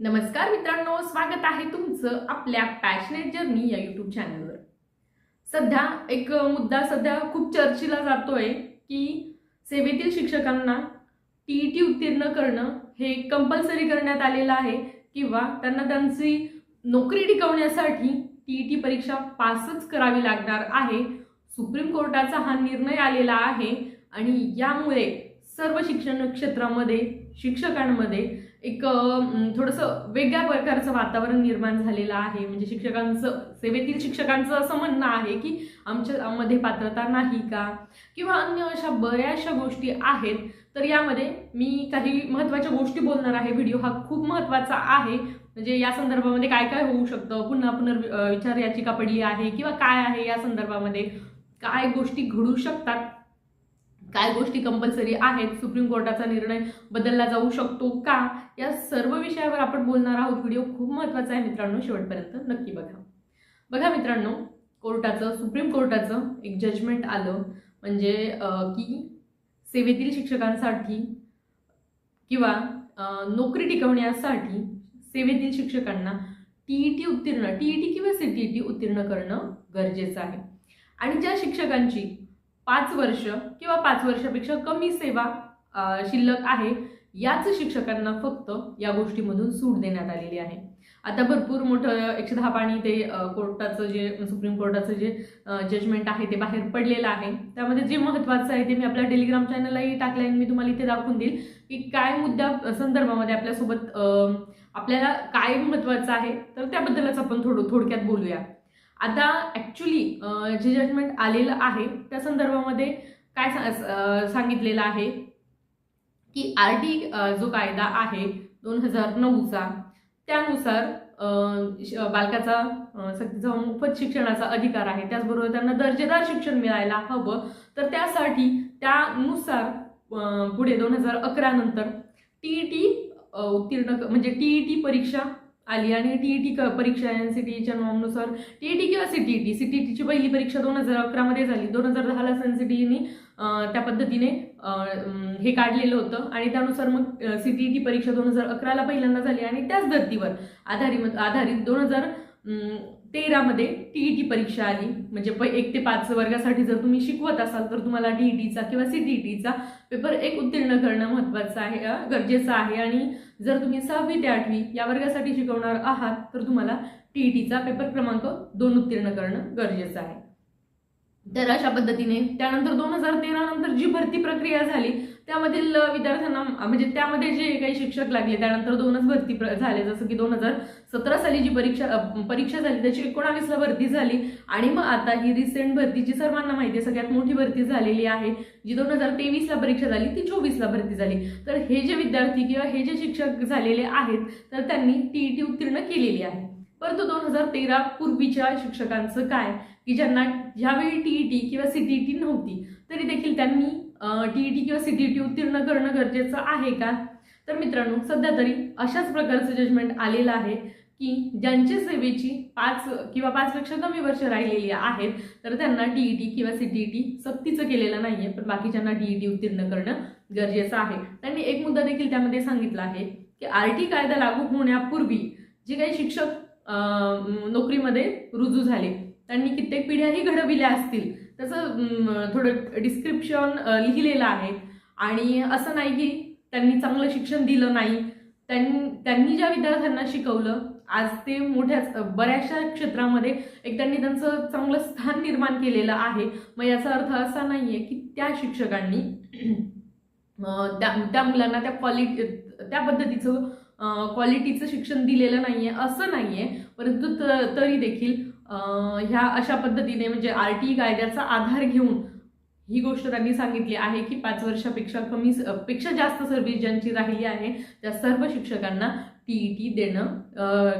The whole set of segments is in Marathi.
नमस्कार मित्रांनो स्वागत आहे तुमचं आपल्या पॅशनेट जर्नी या युट्यूब चॅनलवर सध्या एक मुद्दा सध्या खूप चर्चेला जातोय की सेवेतील शिक्षकांना टी टी उत्तीर्ण करणं हे कंपल्सरी करण्यात आलेलं आहे किंवा त्यांना त्यांची नोकरी टिकवण्यासाठी टी टी परीक्षा पासच करावी लागणार आहे. सुप्रीम कोर्टाचा हा निर्णय आलेला आहे आणि यामुळे सर्व शिक्षण क्षेत्रामध्ये शिक्षकांमध्ये एक थोडंसं वेगळ्या प्रकारचं वातावरण निर्माण झालेलं आहे. म्हणजे शिक्षकांचं सेवेतील शिक्षकांचं असं म्हणणं आहे की आमच्यामध्ये पात्रता नाही का? किंवा अन्य अशा बऱ्याचशा गोष्टी आहेत. तर यामध्ये मी काही महत्त्वाच्या गोष्टी बोलणार आहे. व्हिडिओ हा खूप महत्त्वाचा आहे. म्हणजे या संदर्भामध्ये काय काय होऊ शकतं? पुन्हा पुनर् विचार याचिका पडली आहे किंवा काय आहे या संदर्भामध्ये? काय गोष्टी घडू शकतात? काय गोष्टी कंपल्सरी आहेत सुप्रीम कोर्टाचा निर्णय बदलला जाऊ शकतो का? या सर्व विषयावर आपण बोलणार आहोत. व्हिडिओ खूप महत्त्वाचा आहे मित्रांनो शेवटपर्यंत नक्की बघा. बघा मित्रांनो कोर्टाचं सुप्रीम कोर्टाचं एक जजमेंट आलं. म्हणजे की सेवेतील शिक्षकांसाठी किंवा नोकरी टिकवण्यासाठी सेवेतील शिक्षकांना टी टी उत्तीर्ण टी टी किंवा सी टी ई टी उत्तीर्ण करणं गरजेचं आहे. आणि ज्या शिक्षकांची पाच वर्ष किंवा पाच वर्षापेक्षा कमी सेवा शिल्लक आहे याच शिक्षकांना फक्त या गोष्टीमधून सूट देण्यात आलेली आहे. आता भरपूर मोठं एकशे दहा पाणी ते कोर्टाचं जे सुप्रीम कोर्टाचं जे जजमेंट आहे ते बाहेर पडलेलं आहे. त्यामध्ये जे महत्त्वाचं आहे ते मी आपल्या टेलिग्राम चॅनललाही टाकलं आहे मी तुम्हाला इथे दाखवून देईल की काय मुद्द्या संदर्भामध्ये आपल्यासोबत आपल्याला काय महत्त्वाचं आहे तर त्याबद्दलच आपण थोडं थोडक्यात बोलूया. आता ॲक्च्युली जे जजमेंट आलेलं आहे त्या संदर्भामध्ये काय सा- सांगितलेलं आहे? की आर टी जो कायदा आहे दोन हजार नऊचा त्यानुसार श- बालकाचा अं, सक्तीचा मोफत शिक्षणाचा अधिकार आहे. त्याचबरोबर त्यांना दर्जेदार शिक्षण मिळायला हवं. तर त्यासाठी त्यानुसार पुढे दोन हजार अकरा नंतर टी टी उत्तीर्ण म्हणजे टी टी परीक्षा आली आणि टी ई टी क परीक्षा एन सी टीच्या नॉर्मनुसार टी ई टी किंवा C T E T. C T टीची पहिली परीक्षा दोन हजार अकरामध्ये झाली. दोन हजार दहाला एन सी टीने त्या पद्धतीने हे काढलेलं होतं. आणि त्यानुसार मग सी टी टी परीक्षा दोन हजार अकराला पहिल्यांदा झाली आणि त्याच धर्तीवर आधारित आधारित दोन हजार तेरामध्ये टी ई टी परीक्षा आली. म्हणजे प एक ते पाच वर्गासाठी जर तुम्ही शिकवत असाल तर तुम्हाला डी ई टीचा किंवा सी टी टीचा पेपर एक उत्तीर्ण करणं महत्त्वाचं आहे गरजेचं आहे. आणि जर तुम्ही सहावी ते आठवी या वर्गासाठी शिकवणार आहात तर तुम्हाला टी ई टीचा पेपर क्रमांक दोन उत्तीर्ण करणं गरजेचं आहे. तर अशा पद्धतीने त्यानंतर दोन हजार तेरा नंतर जी भरती प्रक्रिया झाली त्यामधील विद्यार्थ्यांना म्हणजे त्यामध्ये जे काही शिक्षक लागले त्यानंतर दोनच भरती प्र- झाले. जसं की दोन हजार सतरा साली जी परीक्षा परीक्षा झाली त्याची एकोणावीसला भरती झाली आणि मग आता ही रिसेंट भरती जी सर्वांना माहिती आहे सगळ्यात मोठी भरती झालेली आहे जी दोन हजार तेवीसला परीक्षा झाली ती चोवीसला भरती झाली. तर हे जे विद्यार्थी किंवा हे जे शिक्षक झालेले आहेत तर त्यांनी टी ई टी उत्तीर्ण केलेली आहे. परंतु दोन हजार तेरा पूर्वीच्या शिक्षकांचं काय? की ज्यांना ज्यावेळी टी ई टी किंवा सी टी टी नव्हती. तरी देखील त्यांनी टी ई टी किंवा सी टी टी उत्तीर्ण करणं गरजेचं आहे का? तर मित्रांनो सध्या तरी अशाच प्रकारचं जजमेंट आलेलं आहे की ज्यांची सेवेची पाच किंवा पाचपेक्षा कमी वर्ष राहिलेली आहेत तर त्यांना टी ई टी किंवा सी टी टी सक्तीचं केलेलं नाही आहे पण बाकीच्यांना टी ई टी उत्तीर्ण करणं गरजेचं आहे. त्यांनी एक मुद्दा देखील त्यामध्ये सांगितला आहे की आर टी कायदा लागू होण्यापूर्वी जे काही शिक्षक नोकरीमध्ये रुजू झाले त्यांनी कित्येक पिढ्याही घडविल्या असतील. त्याचं थोडं डिस्क्रिप्शन लिहिलेलं आहे. आणि असं नाही की त्यांनी चांगलं शिक्षण दिलं नाही. त्यांनी त्यांनी ज्या विद्यार्थ्यांना शिकवलं आज ते मोठ्याच बऱ्याचशा क्षेत्रामध्ये एक त्यांनी त्यांचं चांगलं स्थान निर्माण केलेलं आहे. मग याचा अर्थ असा नाही आहे की त्या शिक्षकांनी त्या त्या मुलांना त्या क्वालिटी त्या पद्धतीचं क्वालिटीचं शिक्षण दिलेलं नाही आहे असं नाही आहे परंतु त तरी देखील ह्या अशा पद्धतीने म्हणजे आर टी कायद्याचा आधार घेऊन ही गोष्ट त्यांनी सांगितली आहे की पाच वर्षापेक्षा कमी पेक्षा जास्त सर्व्हिस ज्यांची राहिली आहे त्या सर्व शिक्षकांना टी ई टी देणं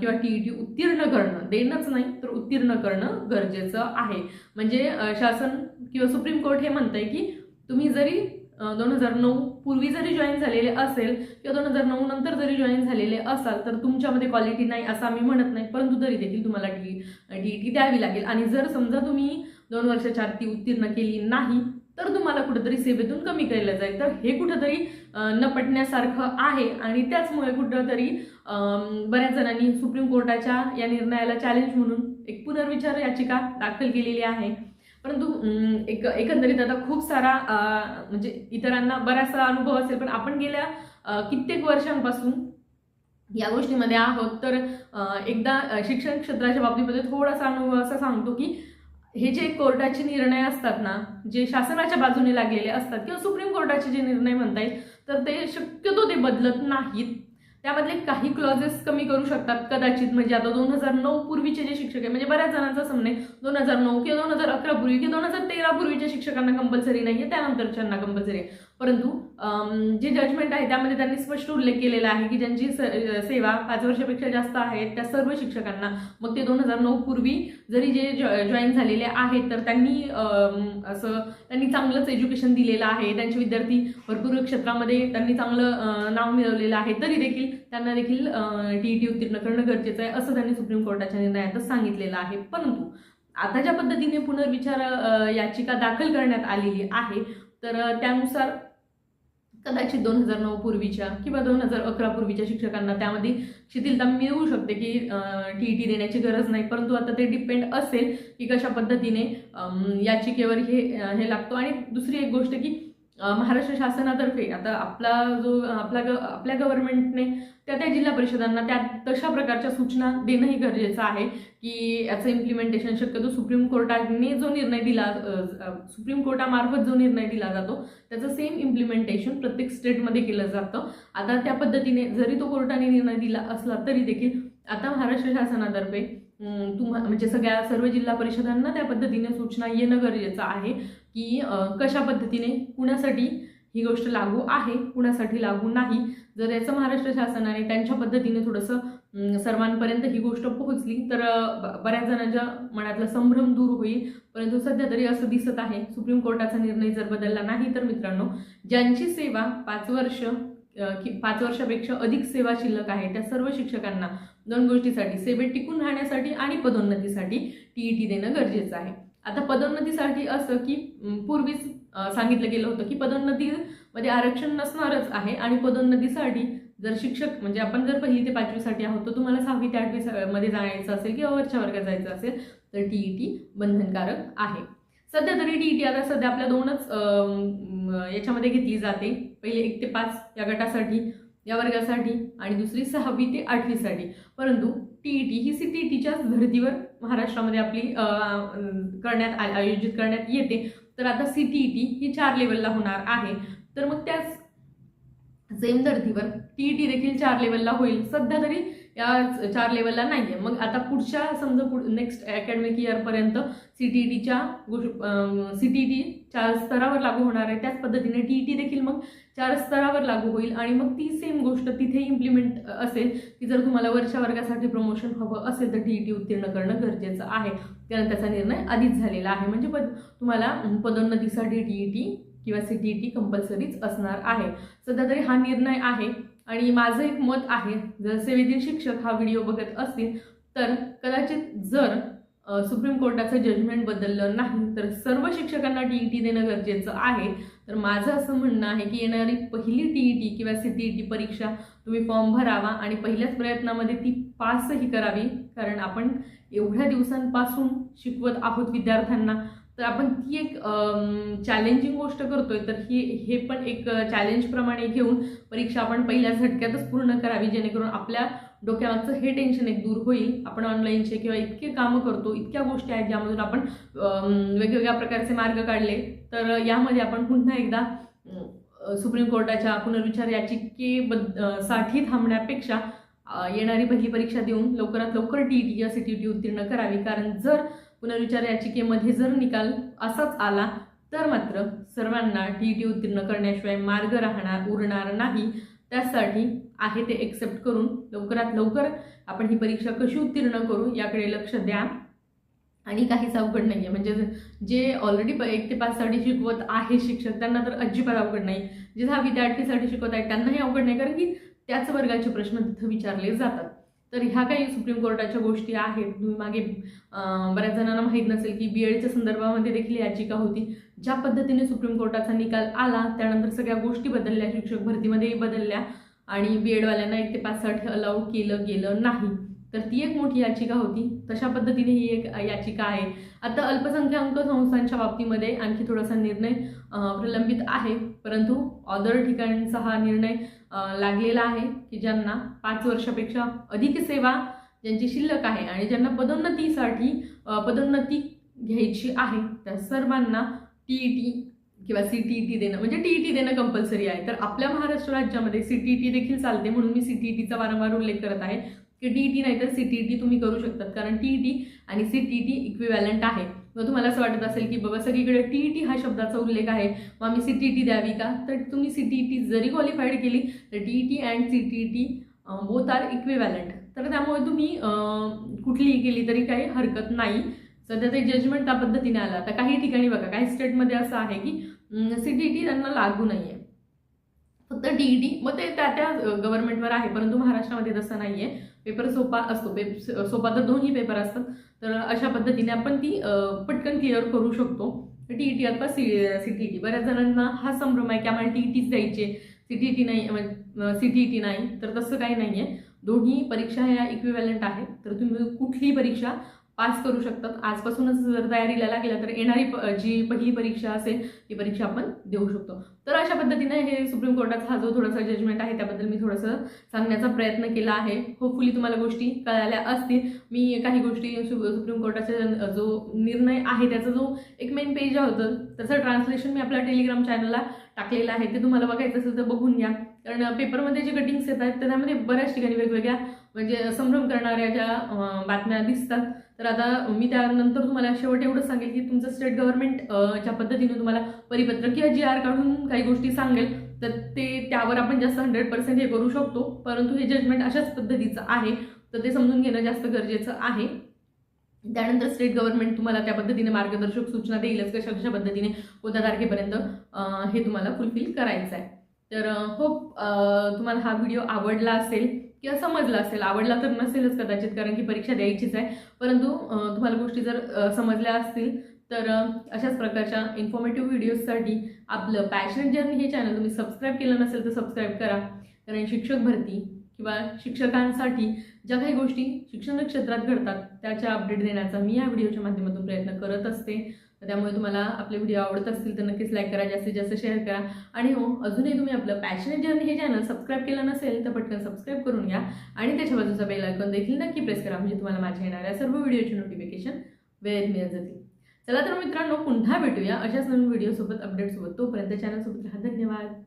किंवा टी ई टी उत्तीर्ण करणं देणंच नाही तर उत्तीर्ण करणं गरजेचं आहे. म्हणजे शासन किंवा सुप्रीम कोर्ट हे म्हणतंय की तुम्ही जरी दोन हजार नऊ पूर्वी जरी जॉईन झालेले असेल किंवा दोन हजार नऊ नंतर जरी जॉईन झालेले असाल तर तुमच्यामध्ये क्वालिटी नाही असं आम्ही म्हणत नाही परंतु तरी देखील तुम्हाला टी डी टी द्यावी लागेल. आणि जर समजा तुम्ही दोन वर्षाच्या आरती ती उत्तीर्ण केली नाही तर तुम्हाला कुठेतरी सेवेतून कमी केलं जाईल. तर हे कुठंतरी न पटण्यासारखं आहे. आणि त्याचमुळे कुठंतरी बऱ्याच जणांनी सुप्रीम कोर्टाच्या या निर्णयाला चॅलेंज म्हणून एक पुनर्विचार याचिका दाखल केलेली आहे. परंतु एक एकंदरीत आता खूप सारा म्हणजे इतरांना बराचसा अनुभव असेल पण आपण गेल्या कित्येक वर्षांपासून या गोष्टीमध्ये आहोत. तर एकदा शिक्षण क्षेत्राच्या बाबतीमध्ये थोडासा अनुभव असा सांगतो की हे जे कोर्टाचे निर्णय असतात ना जे शासनाच्या बाजूने लागलेले असतात किंवा सुप्रीम कोर्टाचे जे निर्णय म्हणता येईल तर ते शक्यतो ते बदलत नाहीत. त्यामधले काही क्लॉजेस कमी करू शकतात कदाचित म्हणजे आता दोन हजार नऊ पूर्वीचे जे शिक्षक आहे म्हणजे बऱ्याच जणांचं असं म्हणणे दोन हजार नऊ किंवा दोन हजार अकरा पूर्वी किंवा दोन हजार तेरा पूर्वीच्या शिक्षकांना कंपल्सरी नाही आहे त्यानंतरच्यांना कंपल्सरी आहे. परंतु जे जजमेंट आहे त्यामध्ये त्यांनी स्पष्ट उल्लेख केलेला आहे की ज्यांची स- सेवा पाच वर्षापेक्षा जास्त आहे त्या सर्व शिक्षकांना. मग ते दोन हजार नऊ पूर्वी जरी जे जॉईन झालेले आहेत तर त्यांनी असं त्यांनी चांगलंच एज्युकेशन दिलेलं आहे. त्यांचे विद्यार्थी भरपूर क्षेत्रामध्ये त्यांनी चांगलं नाव मिळवलेलं आहे. तरी देखील त्यांना देखील टी ई टी उत्तीर्ण करणं गरजेचं आहे असं त्यांनी सुप्रीम कोर्टाच्या निर्णयातच सांगितलेलं आहे. परंतु आता ज्या पद्धतीने पुनर्विचार याचिका दाखल करण्यात आलेली आहे तर त्यानुसार कदाचित दोन हजार नऊ पूर्वीच्या किंवा दोन हजार अकरा पूर्वीच्या शिक्षकांना त्यामध्ये शिथिलता मिळू शकते की टी ई टी देण्याची गरज नाही. परंतु आता ते डिपेंड असेल की कशा पद्धतीने याचिकेवर हे हे लागतो. आणि दुसरी एक गोष्ट की महाराष्ट्र शासनातर्फे आता आपला जो आपला ग आपल्या गव्हर्नमेंटने त्या त्या जिल्हा परिषदांना त्या तशा प्रकारच्या सूचना देणंही गरजेचं आहे की याचं इम्प्लिमेंटेशन शक्यतो सुप्रीम कोर्टाने जो निर्णय दिला सुप्रीम कोर्टामार्फत जो निर्णय दिला जातो त्याचं सेम इम्प्लिमेंटेशन प्रत्येक स्टेटमध्ये केलं जातं. आता त्या पद्धतीने जरी तो कोर्टाने निर्णय दिला असला तरी देखील आता महाराष्ट्र शासनातर्फे तुम्हा म्हणजे सगळ्या सर्व जिल्हा परिषदांना त्या पद्धतीने सूचना येणं गरजेचं आहे की कशा पद्धतीने कुणासाठी ही गोष्ट लागू आहे कुणासाठी लागू नाही. जर याचं महाराष्ट्र शासनाने त्यांच्या पद्धतीने थोडंसं सर्वांपर्यंत ही गोष्ट पोहोचली तर ब- बऱ्याच जणांच्या मनातला संभ्रम दूर होईल. परंतु सध्या तरी असं दिसत आहे सुप्रीम कोर्टाचा निर्णय जर बदलला नाही तर मित्रांनो ज्यांची सेवा पाच वर्ष कि पाच वर्षापेक्षा अधिक सेवा शिल्लक आहे त्या सर्व शिक्षकांना दोन गोष्टीसाठी सेवेत टिकून राहण्यासाठी आणि पदोन्नतीसाठी टी ई टी देणं गरजेचं आहे. आता पदोन्नतीसाठी असं की पूर्वीच सांगितलं गेलं होतं की पदोन्नतीमध्ये आरक्षण नसणारच आहे आणि पदोन्नतीसाठी जर शिक्षक म्हणजे आपण जर पहिली ते पाचवीसाठी आहोत तर तुम्हाला सहावी ते आठवी मध्ये जायचं असेल किंवा वरच्या वर्गात जायचं असेल तर टी ई टी बंधनकारक आहे. सध्या तरी टी ई टी आता सध्या आपल्या दोनच याच्यामध्ये घेतली जाते. पहिले एक ते पाच या गटासाठी या वर्गासाठी आणि दुसरी सहावी ते आठवीसाठी. परंतु टी ई टी ही सी टी टीच्याच धर्तीवर महाराष्ट्रामध्ये आपली करण्यात आ- आयोजित करण्यात येते. तर आता सी टी ई टी ही चार लेवलला होणार आहे. तर मग त्याच सेम धर्तीवर टी ई टी देखील चार लेवलला होईल. सध्या तरी या चार लेवलला नाही आहे मग आता पुढच्या समजा पुढ नेक्स्ट अकॅडमिक इयरपर्यंत सी टी ई टीच्या सी टी ई टी चार स्तरावर लागू होणार आहे. त्याच पद्धतीने टी ई टी देखील मग चार स्तरावर लागू होईल. आणि मग ती सेम गोष्ट तिथे इम्प्लिमेंट असेल की जर तुम्हाला वरच्या वर्गासाठी प्रमोशन हवं असेल तर टी ई टी उत्तीर्ण करणं गरजेचं आहे. कारण त्याचा निर्णय आधीच झालेला आहे. म्हणजे पद तुम्हाला पदोन्नतीसाठी टी ई टी किंवा सी टी ई टी कंपल्सरीच असणार आहे. सध्या तरी हा निर्णय आहे. आणि माझं एक मत आहे जर सेवेतील शिक्षक हा व्हिडिओ बघत असतील तर कदाचित जर सुप्रीम कोर्टाचं जजमेंट बदललं नाही तर सर्व शिक्षकांना टी ई टी देणं गरजेचं आहे. तर माझं असं म्हणणं आहे की येणारी पहिली टी ई टी किंवा सी टी ई टी परीक्षा तुम्ही फॉर्म भरावा आणि पहिल्याच प्रयत्नामध्ये ती पासही करावी कारण आपण एवढ्या दिवसांपासून शिकवत आहोत विद्यार्थ्यांना. तर आपण ती एक चॅलेंजिंग गोष्ट करतोय. तर ही हे पण एक चॅलेंजप्रमाणे घेऊन परीक्षा आपण पहिल्या झटक्यातच पूर्ण करावी जेणेकरून आपल्या डोक्यामागचं हे टेन्शन एक दूर होईल. आपण ऑनलाईनचे किंवा इतके कामं करतो इतक्या गोष्टी आहेत ज्यामधून आपण वेगवेगळ्या प्रकारचे मार्ग काढले. तर यामध्ये आपण पुन्हा एकदा सुप्रीम कोर्टाच्या पुनर्विचार याचिकेबद्दसाठी थांबण्यापेक्षा येणारी पहिली परीक्षा देऊन लवकरात लवकर टी ई टी या सी टी टी उत्तीर्ण करावी. कारण जर पुनर्विचार याचिकेमध्ये जर निकाल असाच आला तर मात्र सर्वांना टी ई टी उत्तीर्ण करण्याशिवाय मार्ग राहणार उरणार नाही. त्यासाठी आहे ते एक्सेप्ट करून लवकरात लवकर आपण ही परीक्षा कशी उत्तीर्ण करू याकडे लक्ष द्या. आणि काहीच अवघड नाही आहे म्हणजे जे ऑलरेडी एक ते पाचसाठी शिकवत आहे शिक्षक त्यांना तर अजिबात अवघड नाही. जे दहावी ते आठवीसाठी शिकवत आहेत त्यांनाही अवघड नाही. कारण की त्याच वर्गाचे प्रश्न तिथं विचारले जातात. तर ह्या काही सुप्रीम कोर्टाच्या गोष्टी आहेत. तुम्ही मागे बऱ्याच जणांना माहीत नसेल की बी एडच्या संदर्भामध्ये देखील याचिका होती. ज्या पद्धतीने सुप्रीम कोर्टाचा निकाल आला त्यानंतर सगळ्या गोष्टी बदलल्या शिक्षक भरतीमध्येही बदलल्या आणि बी एडवाल्यांना एक ते पाचसाठी अलाव केलं गेलं नाही. तर ती एक मोठी याचिका होती. तशा पद्धतीने ही एक याचिका आहे. आता अल्पसंख्याक संस्थांच्या बाबतीमध्ये आणखी थोडासा निर्णय प्रलंबित आहे. परंतु ऑदर ठिकाणचा हा निर्णय लागलेला आहे की ज्यांना पाच वर्षापेक्षा अधिक सेवा ज्यांची शिल्लक आहे आणि ज्यांना पदोन्नतीसाठी पदोन्नती घ्यायची आहे त्या सर्वांना टी ई टी किंवा सी टी ई टी देणं म्हणजे टी ई टी देणं कंपल्सरी आहे. तर आपल्या महाराष्ट्र राज्यामध्ये सी टी ई टी देखील चालते म्हणून मी सी टी ई टीचा वारंवार उल्लेख करत आहे. की टी ई टी नाही तर सी टी ई टी तुम्ही करू शकतात कारण टी ई टी आणि C T E T equivalent आहे. मग तुम्हाला असं वाटत असेल की बाबा सगळीकडे टी ई टी हा शब्दाचा उल्लेख आहे मग आम्ही सी टी ई टी द्यावी का? तर तुम्ही सी टी ई टी जरी क्वालिफाईड केली तर T E T and C T E T both are equivalent तर त्यामुळे तुम्ही कुठलीही केली तरी काही हरकत नाही. सध्या ते जजमेंट त्या पद्धतीने आलं. आता काही ठिकाणी बघा काही स्टेटमध्ये असं आहे की सी टी टी त्यांना लागू नाही आहे फक्त टी ई टी मग ते त्या त्या गव्हर्नमेंटवर आहे परंतु महाराष्ट्रामध्ये तसं नाही आहे पेपर सोपा असतो पेप सोपा तर दोन्ही पेपर असतात. तर अशा पद्धतीने आपण ती पटकन क्लिअर करू शकतो. टी ई टी अथवा C C T E T बऱ्याच जणांना हा संभ्रम आहे की आम्हाला टी ई टीच द्यायचे. सी टी ई टी नाही सी टी ई टी नाही तर तसं काही नाही आहे दोन्ही परीक्षा ह्या इक्विव्हॅलंट आहेत. तर तुम्ही कुठलीही परीक्षा पास करू शकतात. आजपासूनच जर तयारीला लागल्या तर येणारी प जी पहिली परीक्षा असेल ती परीक्षा आपण देऊ शकतो. तर अशा पद्धतीने हे सुप्रीम कोर्टाचा हा जो थोडासा जजमेंट आहे त्याबद्दल मी थोडंसं सांगण्याचा प्रयत्न केला आहे. होपफुली तुम्हाला गोष्टी कळाल्या असतील. मी काही गोष्टी सु सुप्रीम कोर्टाचा जो निर्णय आहे त्याचा जो एक मेन पेज होतं त्याचं ट्रान्सलेशन मी आपल्या टेलिग्राम चॅनलला टाकलेलं आहे. ते तुम्हाला बघायचं असेल तर बघून घ्या. कारण पेपरमध्ये जे कटिंग्स येत आहेत तर त्यामध्ये बऱ्याच ठिकाणी वेगवेगळ्या म्हणजे संभ्रम करणाऱ्या ज्या बातम्या दिसतात. तर आता मी त्यानंतर तुम्हाला शेवट एवढं सांगेल की तुमचं स्टेट गव्हर्नमेंट ज्या पद्धतीने तुम्हाला परिपत्र किंवा जी आर काढून काही गोष्टी सांगेल तर ते त्यावर आपण जास्त हंड्रेड पर्सेंट हे करू शकतो. परंतु हे जजमेंट अशाच पद्धतीचं आहे तर ते समजून घेणं जास्त गरजेचं आहे. त्यानंतर स्टेट गव्हर्नमेंट तुम्हाला त्या पद्धतीने मार्गदर्शक सूचना देईलच कशा कशा पद्धतीने कोणत्या तारखेपर्यंत हे तुम्हाला फुलफिल करायचं आहे तर होप तुम्हाला हा व्हिडिओ आवडला असेल किंवा समजला असेल. आवडला तर नसेलच कदाचित कारण की परीक्षा द्यायचीच आहे. परंतु तुम्हाला गोष्टी जर समजल्या असतील तर अशाच प्रकारच्या इन्फॉर्मेटिव्ह व्हिडिओजसाठी आपलं पॅशनेट जर्नी हे चॅनल तुम्ही सबस्क्राईब केलं नसेल तर सबस्क्राईब करा. कारण शिक्षक भरती किंवा शिक्षकांसाठी ज्या काही गोष्टी शिक्षण क्षेत्रात घडतात त्याच्या अपडेट देण्याचा मी या व्हिडिओच्या माध्यमातून प्रयत्न करत असते. तर त्यामुळे तुम्हाला आपले व्हिडिओ आवडत असतील तर नक्कीच लाईक करा जास्तीत जास्त शेअर करा. आणि हो अजूनही तुम्ही आपलं पॅशनेट जर्नी हे चॅनल सबस्क्राईब केलं नसेल तर पटकन सबस्क्राईब करून घ्या. आणि त्याच्या बाजूचा बेल आयकॉन देखील नक्की प्रेस करा म्हणजे तुम्हाला माझ्या येणाऱ्या सर्व व्हिडिओची नोटिफिकेशन वेळेत मिळत जातील. चला तर मित्रांनो पुन्हा भेटूया अशाच नवीन व्हिडिओसोबत अपडेटसोबत तोपर्यंत चॅनलसोबत राहा. धन्यवाद.